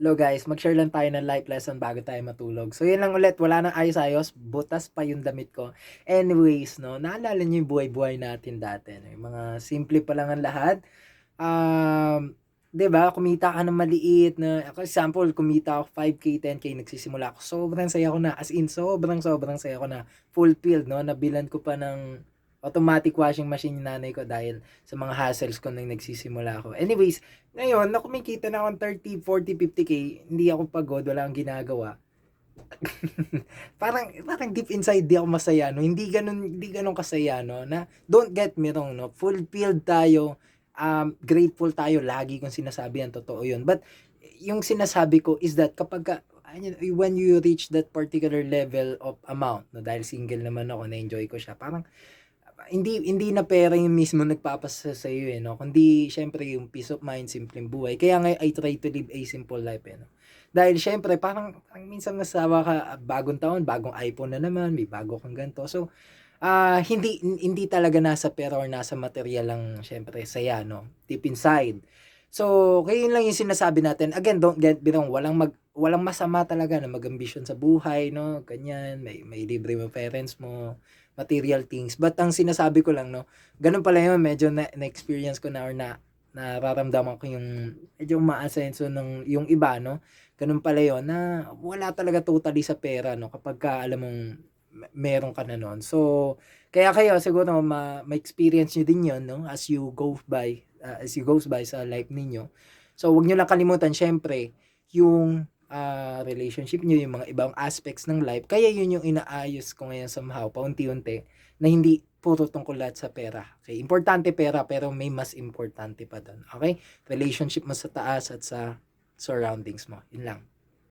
Hello guys, mag-share lang tayo ng life lesson bago tayo matulog. So yun lang ulit, wala nang ayos-ayos, butas pa yung damit ko. Anyways, no, naalala niyo yung buhay-buhay natin dati. No? Yung mga simple pa lang ang lahat. Um, 'di ba kumita ka ng maliit na, ako example, kumita ako 5k, 10k, nagsisimula ako. Sobrang saya ko na, as in, sobrang sobrang saya ko na. Fulfilled, no, nabilan ko pa ng automatic washing machine yung nanay ko dahil sa mga hassles ko nang nagsisimula ako. Anyways, ngayon, na kumikita na akong 30, 40, 50k, hindi ako pagod, wala akong ginagawa. parang parang deep inside di ako masaya no? Hindi ganun hindi ganun kasaya no? Na don't get me wrong no? Fulfilled tayo um grateful tayo lagi kung sinasabi yan totoo yun. But yung sinasabi ko is that kapag ka, ayun, when you reach that particular level of amount no? Dahil single naman ako na enjoy ko siya parang hindi hindi na pera yung mismo nagpapasa sa iyo eh no? Kundi syempre yung peace of mind simpleng buhay. Kaya nga I try to live a simple life eh no? Dahil syempre parang, parang minsan nasawa ka bagong taon bagong iPhone na naman may bago kang ganto so ah hindi hindi talaga nasa pera or nasa material lang syempre saya no? Deep inside. So yun lang yung sinasabi natin. Again don't get me wrong walang mag walang masama talaga na mag-ambisyon sa buhay no ganyan may may libre mo parents mo material things. But ang sinasabi ko lang, no, ganun pala yun, medyo na, na-experience ko na or na, nararamdaman ko yung medyo umaasenso ng yung iba, no? Ganun pala yun, na wala talaga totally sa pera, no? Kapag ka, alam mong me- meron ka na nun. So, kaya kayo siguro ma, ma-experience nyo din yun, no? As you go by, uh, as you goes by sa life ninyo. So, wag nyo lang kalimutan, syempre, yung ah, relationship nyo, yung mga ibang aspects ng life. Kaya yun yung inaayos ko ngayon somehow, paunti-unti, na hindi puro tungkol lahat sa pera. Okay? Importante pera, pero may mas importante pa doon. Okay? Relationship mo sa taas at sa surroundings mo. Yun lang.